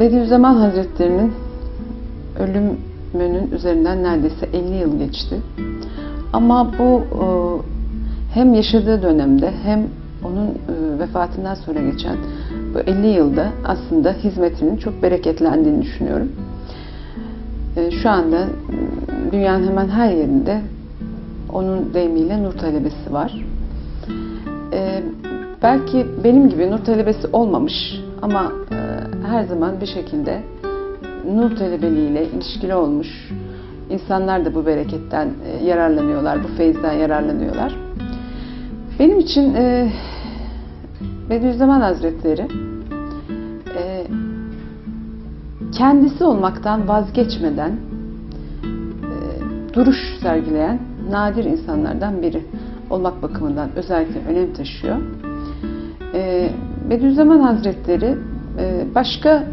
Bediüzzaman Hazretleri'nin ölümünün üzerinden neredeyse 50 yıl geçti. Ama bu e, hem yaşadığı dönemde hem onun e, vefatından sonra geçen bu 50 yılda aslında hizmetinin çok bereketlendiğini düşünüyorum. E, şu anda dünyanın hemen her yerinde onun deyimiyle nur talebesi var. Belki benim gibi nur talebesi olmamış ama her zaman bir şekilde nur talebeliğiyle ilişkili olmuş insanlar da bu bereketten e, yararlanıyorlar, bu feyizden yararlanıyorlar. Benim için e, Bediüzzaman Hazretleri e, kendisi olmaktan vazgeçmeden e, duruş sergileyen nadir insanlardan biri olmak bakımından özellikle önem taşıyor. E, Bediüzzaman Hazretleri başka e,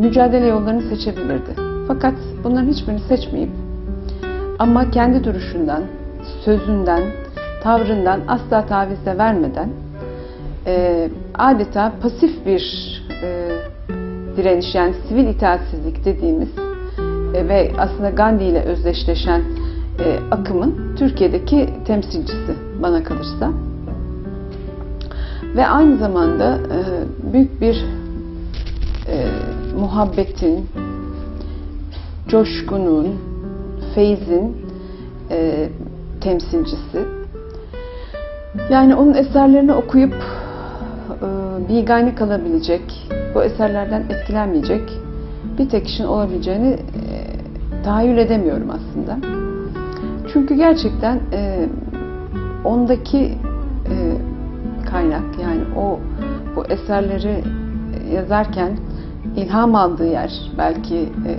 mücadele yollarını seçebilirdi. Fakat bunların hiçbirini seçmeyip ama kendi duruşundan, sözünden, tavrından asla taviz de vermeden e, adeta pasif bir direniş yani sivil itaatsizlik dediğimiz ve aslında Gandhi ile özdeşleşen akımın Türkiye'deki temsilcisi bana kalırsa ve aynı zamanda e, büyük bir e, muhabbetin, coşkunun, feyzin e, temsilcisi. Yani onun eserlerini okuyup bigane kalabilecek, bu eserlerden etkilenmeyecek bir tek kişinin olabileceğini tahayyül edemiyorum aslında. Çünkü gerçekten e, ondaki e, kaynak. Yani o bu eserleri yazarken ilham aldığı yer belki e,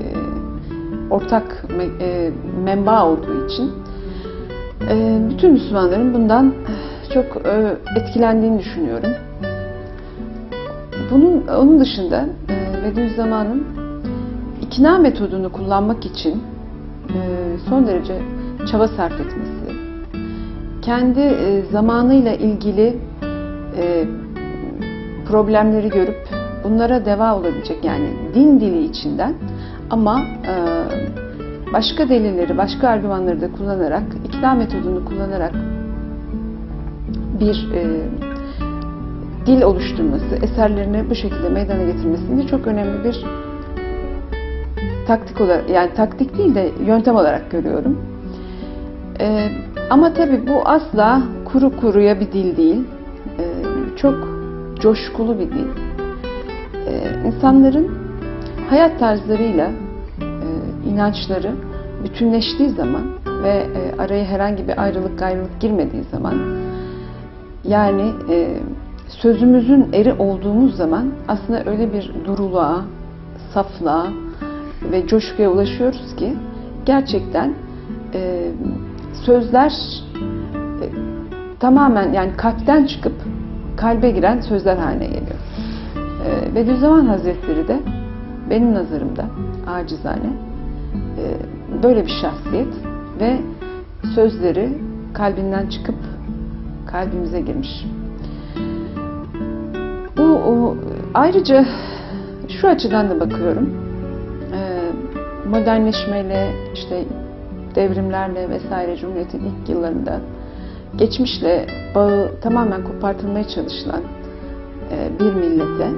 ortak me, e, menba olduğu için e, bütün Müslümanların bundan çok e, etkilendiğini düşünüyorum. Bunun onun dışında e, Bediüzzaman'ın ikna metodunu kullanmak için e, son derece çaba sarf etmesi, kendi e, zamanıyla ilgili e, problemleri görüp bunlara deva olabilecek yani din dili içinden ama e, başka delilleri, başka argümanları da kullanarak, ikna metodunu kullanarak bir e, dil oluşturması, eserlerini bu şekilde meydana getirmesinde çok önemli bir taktik olarak, yani taktik değil de yöntem olarak görüyorum. E, ama tabii bu asla kuru kuruya bir dil değil çok coşkulu bir dil. Ee, insanların hayat tarzlarıyla e, inançları bütünleştiği zaman ve e, araya herhangi bir ayrılık gayrılık girmediği zaman yani e, sözümüzün eri olduğumuz zaman aslında öyle bir duruluğa, saflığa ve coşkuya ulaşıyoruz ki gerçekten e, sözler e, tamamen yani kalpten çıkıp kalbe giren sözler haline geliyor. E, Bediüzzaman Hazretleri de benim nazarımda acizane e, böyle bir şahsiyet ve sözleri kalbinden çıkıp kalbimize girmiş. Bu o, ayrıca şu açıdan da bakıyorum. E, modernleşmeyle işte devrimlerle vesaire Cumhuriyet'in ilk yıllarında geçmişle bağı tamamen kopartılmaya çalışılan e, bir millete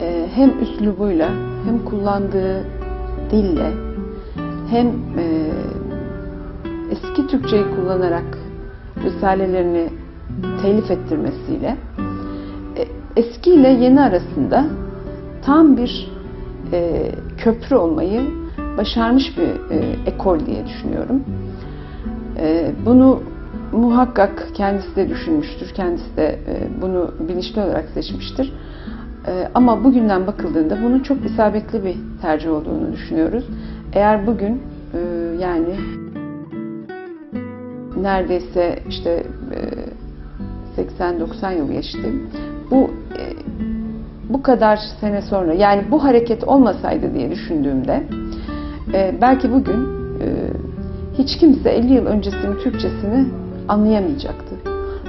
e, hem üslubuyla hem kullandığı dille hem e, eski Türkçeyi kullanarak risalelerini telif ettirmesiyle eski ile yeni arasında tam bir köprü olmayı başarmış bir ekol diye düşünüyorum. Bunu muhakkak kendisi de düşünmüştür, kendisi de e, bunu bilinçli olarak seçmiştir. E, ama bugünden bakıldığında bunun çok isabetli bir tercih olduğunu düşünüyoruz. Eğer bugün e, yani neredeyse işte e, 80-90 yıl geçti. Bu bu kadar sene sonra yani bu hareket olmasaydı diye düşündüğümde belki bugün hiç kimse 50 yıl öncesinin Türkçesini anlayamayacaktı.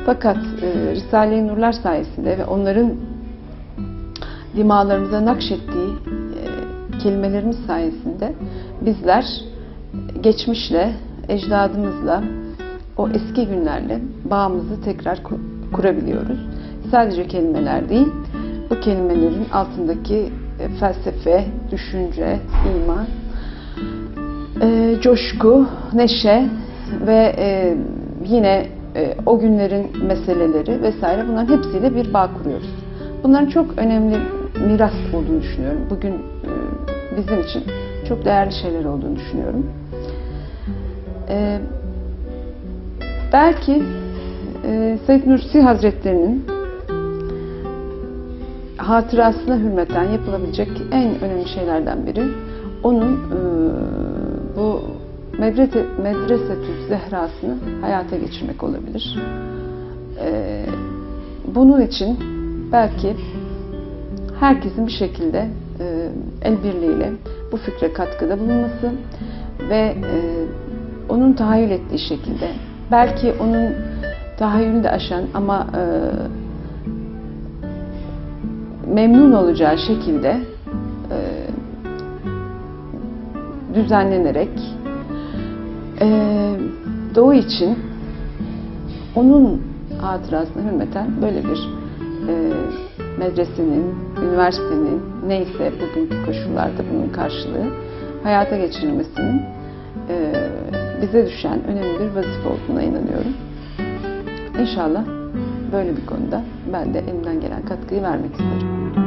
Fakat e, Risale-i Nurlar sayesinde ve onların dimalarımıza nakşettiği e, kelimelerimiz sayesinde bizler geçmişle, ecdadımızla, o eski günlerle bağımızı tekrar kurabiliyoruz. Sadece kelimeler değil, bu kelimelerin altındaki e, felsefe, düşünce, iman, e, coşku, neşe ve e, yine e, o günlerin meseleleri vesaire bunların hepsiyle bir bağ kuruyoruz. Bunların çok önemli miras olduğunu düşünüyorum. Bugün e, bizim için çok değerli şeyler olduğunu düşünüyorum. E, belki e, Said Nursi Hazretleri'nin hatırasına hürmeten yapılabilecek en önemli şeylerden biri onun e, medrese, medresetü zehrasını hayata geçirmek olabilir. E, bunun için belki herkesin bir şekilde e, el birliğiyle bu fikre katkıda bulunması ve e, onun tahayyül ettiği şekilde belki onun tahayyülünü de aşan ama e, memnun olacağı şekilde e, düzenlenerek e, Doğu için onun hatırasına hürmeten böyle bir e, medresenin, üniversitenin neyse bugünkü koşullarda bunun karşılığı hayata geçirilmesinin e, bize düşen önemli bir vazife olduğuna inanıyorum. İnşallah böyle bir konuda ben de elimden gelen katkıyı vermek isterim.